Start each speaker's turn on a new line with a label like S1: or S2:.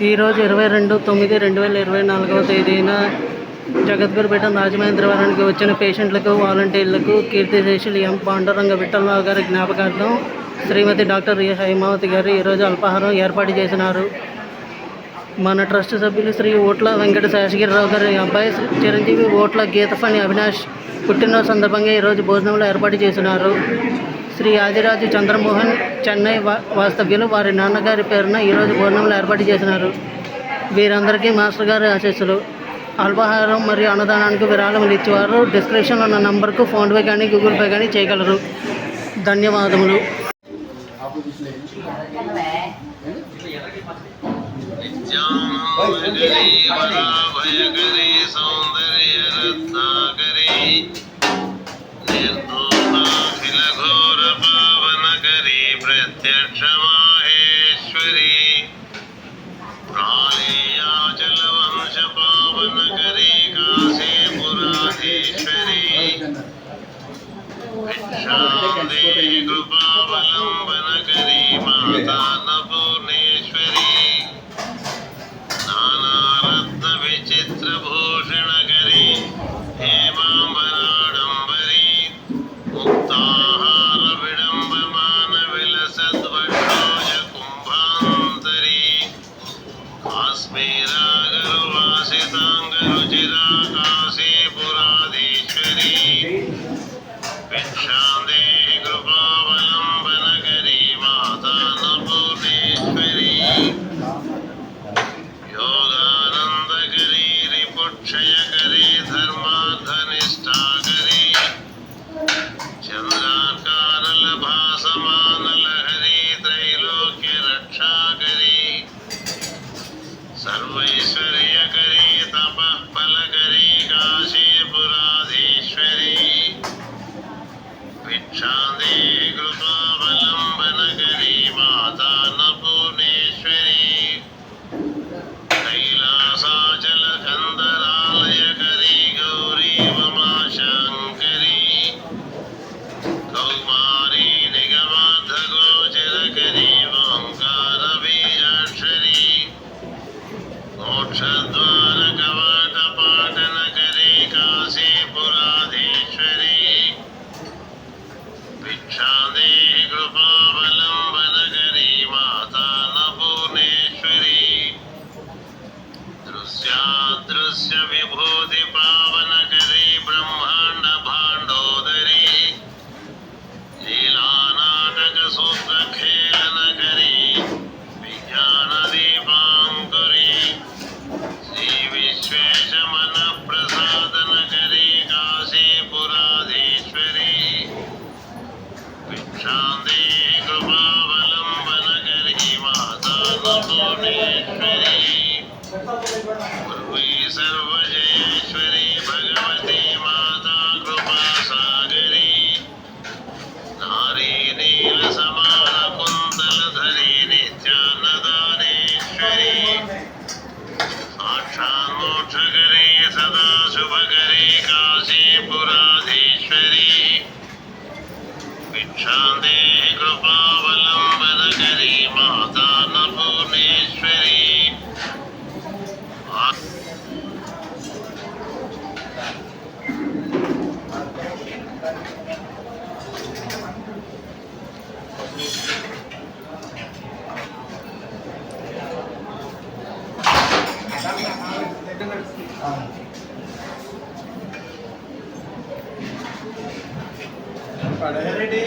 S1: ఈరోజు ఇరవై రెండు తొమ్మిది రెండు వేల ఇరవై నాలుగవ తేదీన జగద్గురుపేట రాజమహేంద్రవరానికి వచ్చిన పేషెంట్లకు వాలంటీర్లకు కీర్తిశేషులు ఎం. పాండురంగ విఠలరావు గారి జ్ఞాపకార్థం శ్రీమతి డాక్టర్ ఏ. హైమావతి గారు ఈరోజు అల్పాహారం ఏర్పాటు చేసినారు. మన ట్రస్ట్ సభ్యులు శ్రీ ఓట్ల వెంకట శేషగిరిరావు గారి అబ్బాయి చిరంజీవి ఓట్ల గీతఫణి అవినాష్ పుట్టినరోజు సందర్భంగా ఈరోజు భోజనంలో ఏర్పాటు చేసినారు. శ్రీ ఆదిరాజు చంద్రమోహన్ చెన్నై వాస్తవ్యులు వారి నాన్నగారి పేరున ఈరోజు భోజనంలో ఏర్పాటు చేసినారు. వీరందరికీ మాస్టర్ గారి ఆశీస్సులు. అల్పాహారం మరియు అన్నదానానికి విరాళములు ఇచ్చేవారు. డిస్క్రిప్షన్లో ఉన్న నంబర్కు ఫోన్పే కానీ గూగుల్ పే కానీ చేయగలరు. ధన్యవాదములు.
S2: నిత్యానందగరీ दृश्यादृश्य विभूति पावनकरी ब्रह्माण्ड भाण्डोदरी लीलानाटक सूत्र खेलनकरी विज्ञान दीपाङ्कुरी श्री विश्वेश मन प्रसादनकरी काशीपुराधीश्वरी भिक्षान्ते कृपावलम्बनकरी is that a
S3: పడేరెడ్డి